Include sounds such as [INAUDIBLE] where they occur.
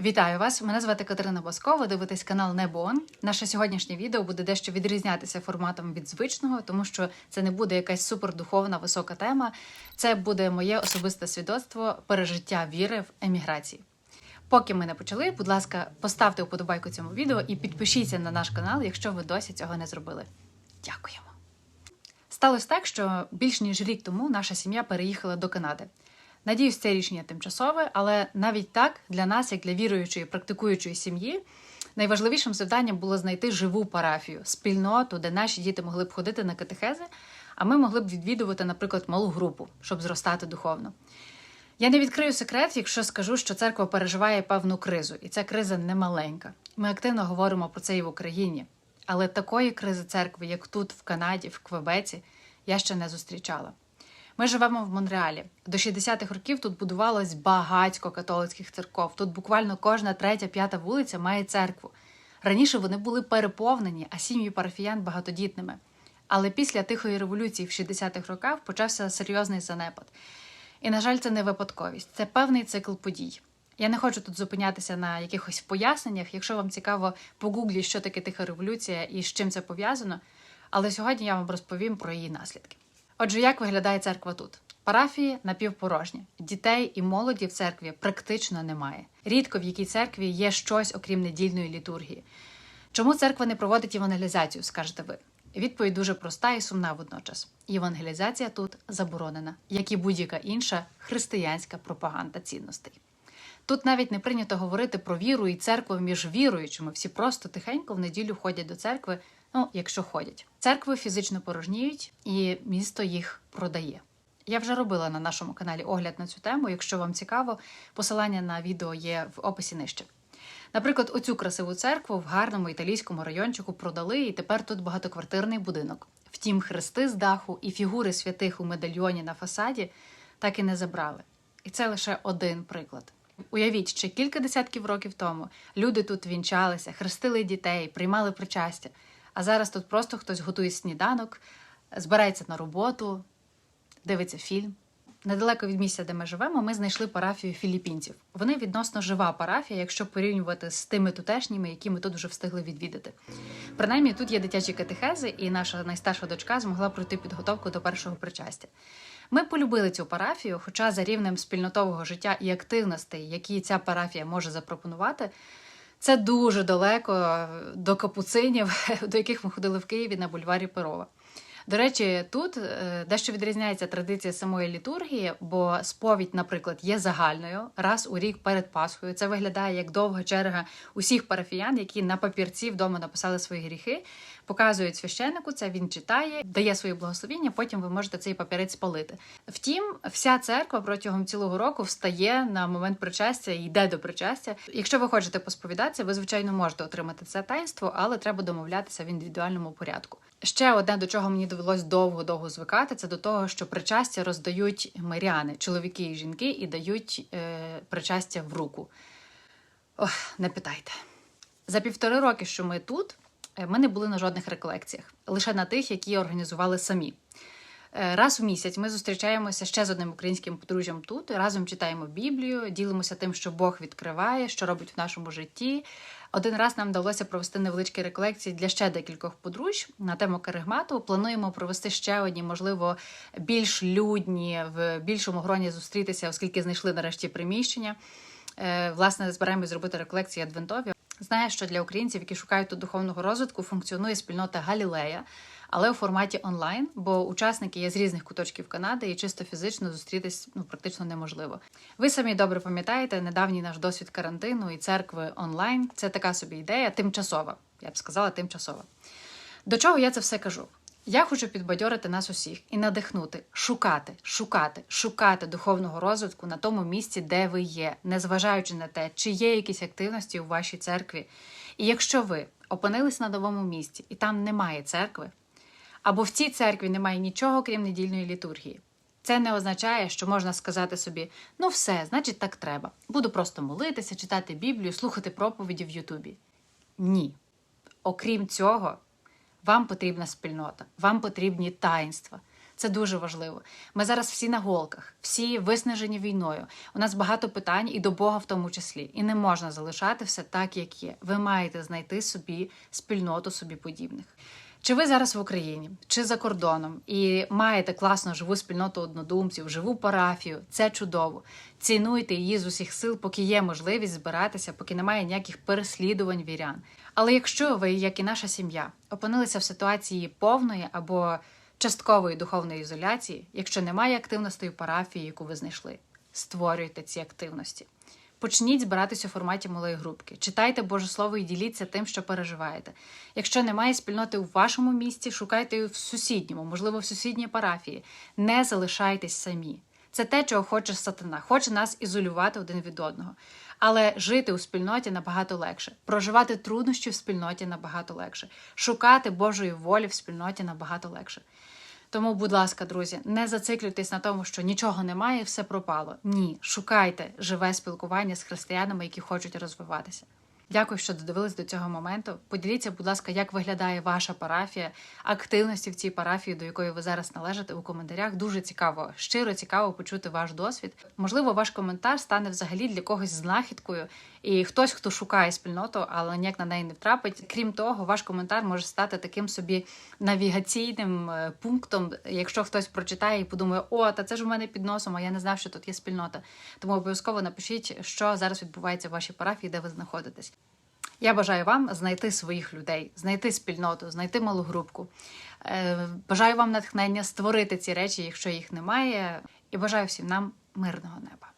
Вітаю вас! Мене звати Катерина Боскова. Дивитесь канал Небон. Наше сьогоднішнє відео буде дещо відрізнятися форматом від звичного, тому що це не буде якась супердуховна висока тема. Це буде моє особисте свідоцтво пережиття віри в еміграції. Поки ми не почали, будь ласка, поставте вподобайку цьому відео і підпишіться на наш канал, якщо ви досі цього не зробили. Дякуємо. Сталося так, що більш ніж рік тому наша сім'я переїхала до Канади. Надіюсь, це рішення тимчасове, але навіть так для нас, як для віруючої практикуючої сім'ї, найважливішим завданням було знайти живу парафію, спільноту, де наші діти могли б ходити на катехези, а ми могли б відвідувати, наприклад, малу групу, щоб зростати духовно. Я не відкрию секрет, якщо скажу, що церква переживає певну кризу, і ця криза не маленька. Ми активно говоримо про це і в Україні. Але такої кризи церкви, як тут, в Канаді, в Квебеці, я ще не зустрічала. Ми живемо в Монреалі. До 60-х років тут будувалось багатько католицьких церков. Тут буквально кожна третя, п'ята вулиця має церкву. Раніше вони були переповнені, а сім'ї парафіян багатодітними. Але після тихої революції в 60-х роках почався серйозний занепад. І, на жаль, це не випадковість, це певний цикл подій. Я не хочу тут зупинятися на якихось поясненнях. Якщо вам цікаво, погугліть, що таке тиха революція і з чим це пов'язано. Але сьогодні я вам розповім про її наслідки. Отже, як виглядає церква тут? Парафії напівпорожні. Дітей і молоді в церкві практично немає. Рідко в якій церкві є щось, окрім недільної літургії. Чому церква не проводить євангелізацію, скажете ви? Відповідь дуже проста і сумна водночас. Євангелізація тут заборонена, як і будь-яка інша християнська пропаганда цінностей. Тут навіть не прийнято говорити про віру і церкву між віруючими. Всі просто тихенько в неділю ходять до церкви, ну якщо ходять. Церкви фізично порожніють, і місто їх продає. Я вже робила на нашому каналі огляд на цю тему. Якщо вам цікаво, посилання на відео є в описі нижче. Наприклад, оцю красиву церкву в гарному італійському райончику продали, і тепер тут багатоквартирний будинок. Втім, хрести з даху і фігури святих у медальйоні на фасаді так і не забрали. І це лише один приклад. Уявіть, ще кілька десятків років тому люди тут вінчалися, хрестили дітей, приймали причастя. А зараз тут просто хтось готує сніданок, збирається на роботу, дивиться фільм. Недалеко від місця, де ми живемо, ми знайшли парафію філіппінців. Вони відносно жива парафія, якщо порівнювати з тими тутешніми, які ми тут вже встигли відвідати. Принаймні, тут є дитячі катехези, і наша найстарша дочка змогла пройти підготовку до першого причастя. Ми полюбили цю парафію, хоча за рівнем спільнотового життя і активностей, які ця парафія може запропонувати, це дуже далеко до капуцинів, [LAUGHS] до яких ми ходили в Києві на бульварі Перова. До речі, тут е, дещо відрізняється традиція самої літургії, бо сповідь, наприклад, є загальною раз у рік перед Пасхою. Це виглядає як довга черга усіх парафіян, які на папірці вдома написали свої гріхи, показують священнику це, він читає, дає своє благословіння. Потім ви можете цей папірець спалити. Втім, вся церква протягом цілого року встає на момент причастя і йде до причастя. Якщо ви хочете посповідатися, ви звичайно можете отримати це таїнство, але треба домовлятися в індивідуальному порядку. Ще одне, до чого мені довелось довго-довго звикати, це до того, що причастя роздають миряни, чоловіки і жінки, і дають е, причастя в руку. Ох, не питайте. За півтори роки, що ми тут, ми не були на жодних реколекціях, лише на тих, які організували самі. Е, Раз у місяць ми зустрічаємося ще з одним українським подружжям тут, разом читаємо Біблію, ділимося тим, що Бог відкриває, що робить в нашому житті. Один раз нам вдалося провести невеличкі реколекції для ще декількох подружжя на тему каригмату. Плануємо провести ще одні, можливо, більш людні, в більшому гроні зустрітися, оскільки знайшли нарешті приміщення. Е, Власне, збираємось зробити реколекції адвентові. Знаю, що для українців, які шукають тут духовного розвитку, функціонує спільнота Галілея, але у форматі онлайн, бо учасники є з різних куточків Канади і чисто фізично зустрітись ну практично неможливо. Ви самі добре пам'ятаєте недавній наш досвід карантину і церкви онлайн. Це така собі ідея, тимчасова. Я б сказала, тимчасова. До чого я це все кажу? Я хочу підбадьорити нас усіх і надихнути, шукати, шукати, шукати духовного розвитку на тому місці, де ви є, незважаючи на те, чи є якісь активності у вашій церкві. І якщо ви опинились на новому місці і там немає церкви, або в цій церкві немає нічого, крім недільної літургії. Це не означає, що можна сказати собі: ну все, значить, так треба. Буду просто молитися, читати Біблію, слухати проповіді в Ютубі. Ні. Окрім цього, вам потрібна спільнота, вам потрібні таїнства. Це дуже важливо. Ми зараз всі на голках, всі виснажені війною. У нас багато питань і до Бога в тому числі. І не можна залишати все так, як є. Ви маєте знайти собі спільноту собі подібних. Чи ви зараз в Україні, чи за кордоном, і маєте класну живу спільноту однодумців, живу парафію, це чудово. Цінуйте її з усіх сил, поки є можливість збиратися, поки немає ніяких переслідувань вірян. Але якщо ви, як і наша сім'я, опинилися в ситуації повної або часткової духовної ізоляції, якщо немає активності в парафії, яку ви знайшли, створюйте ці активності. Почніть збиратися у форматі малої групки. Читайте Боже Слово і діліться тим, що переживаєте. Якщо немає спільноти у вашому місті, шукайте її в сусідньому, можливо, в сусідній парафії. Не залишайтесь самі. Це те, чого хоче сатана, хоче нас ізолювати один від одного. Але жити у спільноті набагато легше, проживати труднощі в спільноті набагато легше, шукати Божої волі в спільноті набагато легше. Тому, будь ласка, друзі, не зациклюйтесь на тому, що нічого немає, все пропало. Ні, шукайте живе спілкування з християнами, які хочуть розвиватися. Дякую, що додивились до цього моменту. Поділіться, будь ласка, як виглядає ваша парафія, активності в цій парафії, до якої ви зараз належите у коментарях. Дуже цікаво, щиро цікаво почути ваш досвід. Можливо, ваш коментар стане взагалі для когось знахідкою, і хтось, хто шукає спільноту, але ніяк на неї не втрапить. Крім того, ваш коментар може стати таким собі навігаційним е, пунктом, якщо хтось прочитає і подумає, о, та це ж у мене під носом, а я не знав, що тут є спільнота. Тому обов'язково напишіть, що зараз відбувається в вашій парафії, де ви знаходитесь. Я бажаю вам знайти своїх людей, знайти спільноту, знайти малу групку. Е, Бажаю вам натхнення створити ці речі, якщо їх немає, і бажаю всім нам мирного неба.